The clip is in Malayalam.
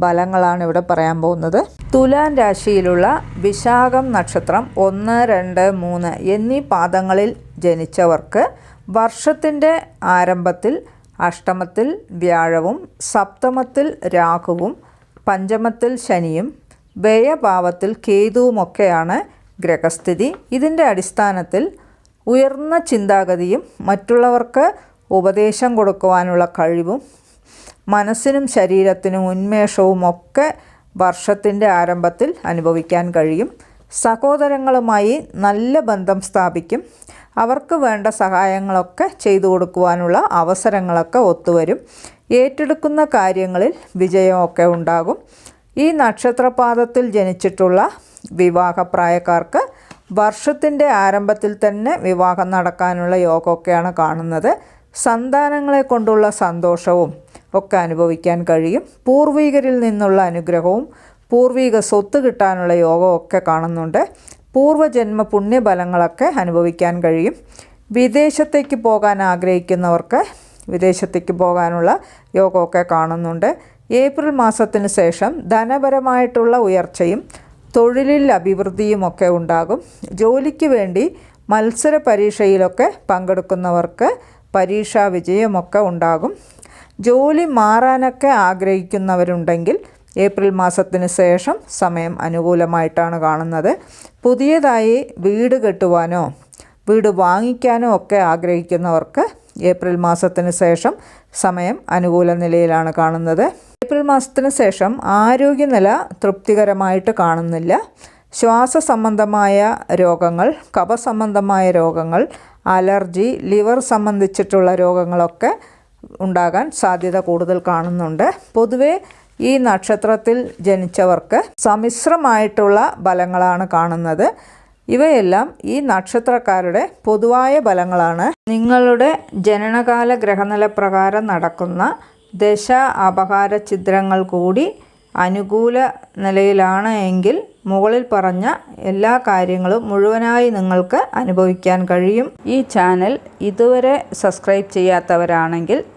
ഫലങ്ങളാണ് ഇവിടെ പറയാൻ പോകുന്നത്. തുലാൻ രാശിയിലുള്ള വിശാഖം നക്ഷത്രം ഒന്ന് രണ്ട് മൂന്ന് എന്നീ പാദങ്ങളിൽ ജനിച്ചവർക്ക് വർഷത്തിന്റെ ആരംഭത്തിൽ അഷ്ടമത്തിൽ വ്യാഴവും സപ്തമത്തിൽ രാഹുവും പഞ്ചമത്തിൽ ശനിയും വ്യയഭാവത്തിൽ കേതുവുമൊക്കെയാണ് ഗ്രഹസ്ഥിതി. ഇതിന്റെ അടിസ്ഥാനത്തിൽ ഉയർന്ന ചിന്താഗതിയും മറ്റുള്ളവർക്ക് ഉപദേശം കൊടുക്കുവാനുള്ള കഴിവും മനസ്സിനും ശരീരത്തിനും ഉന്മേഷവും ഒക്കെ വർഷത്തിന്റെ ആരംഭത്തിൽ അനുഭവിക്കാൻ കഴിയും. സഹോദരങ്ങളുമായി നല്ല ബന്ധം സ്ഥാപിക്കും. അവർക്ക് വേണ്ട സഹായങ്ങളൊക്കെ ചെയ്തു കൊടുക്കുവാനുള്ള അവസരങ്ങളൊക്കെ ഒത്തുവരും. ഏറ്റെടുക്കുന്ന കാര്യങ്ങളിൽ വിജയമൊക്കെ ഉണ്ടാകും. ഈ നക്ഷത്രപാദത്തിൽ ജനിച്ചിട്ടുള്ള വിവാഹപ്രായക്കാർക്ക് വർഷത്തിന്റെ ആരംഭത്തിൽ തന്നെ വിവാഹം നടക്കാനുള്ള യോഗമൊക്കെയാണ് കാണുന്നത്. സന്താനങ്ങളെ കൊണ്ടുള്ള സന്തോഷവും ഒക്കെ അനുഭവിക്കാൻ കഴിയും. പൂർവികരിൽ നിന്നുള്ള അനുഗ്രഹവും പൂർവിക സ്വത്ത് കിട്ടാനുള്ള യോഗമൊക്കെ കാണുന്നുണ്ട്. പൂർവജന്മ പുണ്യഫലങ്ങളൊക്കെ അനുഭവിക്കാൻ കഴിയും. വിദേശത്തേക്ക് പോകാൻ ആഗ്രഹിക്കുന്നവർക്ക് വിദേശത്തേക്ക് പോകാനുള്ള യോഗമൊക്കെ കാണുന്നുണ്ട്. ഏപ്രിൽ മാസത്തിന് ശേഷം ധനപരമായിട്ടുള്ള ഉയർച്ചയും തൊഴിലിൽ അഭിവൃദ്ധിയുമൊക്കെ ഉണ്ടാകും. ജോലിക്ക് വേണ്ടി മത്സര പരീക്ഷയിലൊക്കെ പങ്കെടുക്കുന്നവർക്ക് പരീക്ഷാ വിജയമൊക്കെ ഉണ്ടാകും. ജോലി മാറാനൊക്കെ ആഗ്രഹിക്കുന്നവരുണ്ടെങ്കിൽ ഏപ്രിൽ മാസത്തിന് ശേഷം സമയം അനുകൂലമായിട്ടാണ് കാണുന്നത്. പുതിയതായി വീട് കെട്ടുവാനോ വീട് വാങ്ങിക്കാനോ ഒക്കെ ആഗ്രഹിക്കുന്നവർക്ക് ഏപ്രിൽ മാസത്തിന് ശേഷം സമയം അനുകൂല നിലയിലാണ് കാണുന്നത്. ഏപ്രിൽ മാസത്തിന് ശേഷം ആരോഗ്യനില തൃപ്തികരമായിട്ട് കാണുന്നില്ല. ശ്വാസ സംബന്ധമായ രോഗങ്ങൾ കഫ സംബന്ധമായ രോഗങ്ങൾ അലർജി ലിവർ സംബന്ധിച്ചിട്ടുള്ള രോഗങ്ങളൊക്കെ ഉണ്ടാകാൻ സാധ്യത കൂടുതൽ കാണുന്നുണ്ട്. പൊതുവേ ഈ നക്ഷത്രത്തിൽ ജനിച്ചവർക്ക് സമ്മിശ്രമായിട്ടുള്ള ഫലങ്ങളാണ് കാണുന്നത്. ഇവയെല്ലാം ഈ നക്ഷത്രക്കാരുടെ പൊതുവായ ഫലങ്ങളാണ്. നിങ്ങളുടെ ജനനകാല ഗ്രഹനില പ്രകാരം നടക്കുന്ന ദശ അപഹാര ചിത്രങ്ങൾ കൂടി അനുകൂല നിലയിലാണ് എങ്കിൽ മുകളിൽ പറഞ്ഞ എല്ലാ കാര്യങ്ങളും മുഴുവനായി നിങ്ങൾക്ക് അനുഭവിക്കാൻ കഴിയും. ഈ ചാനൽ ഇതുവരെ സബ്സ്ക്രൈബ് ചെയ്യാത്തവരാണെങ്കിൽ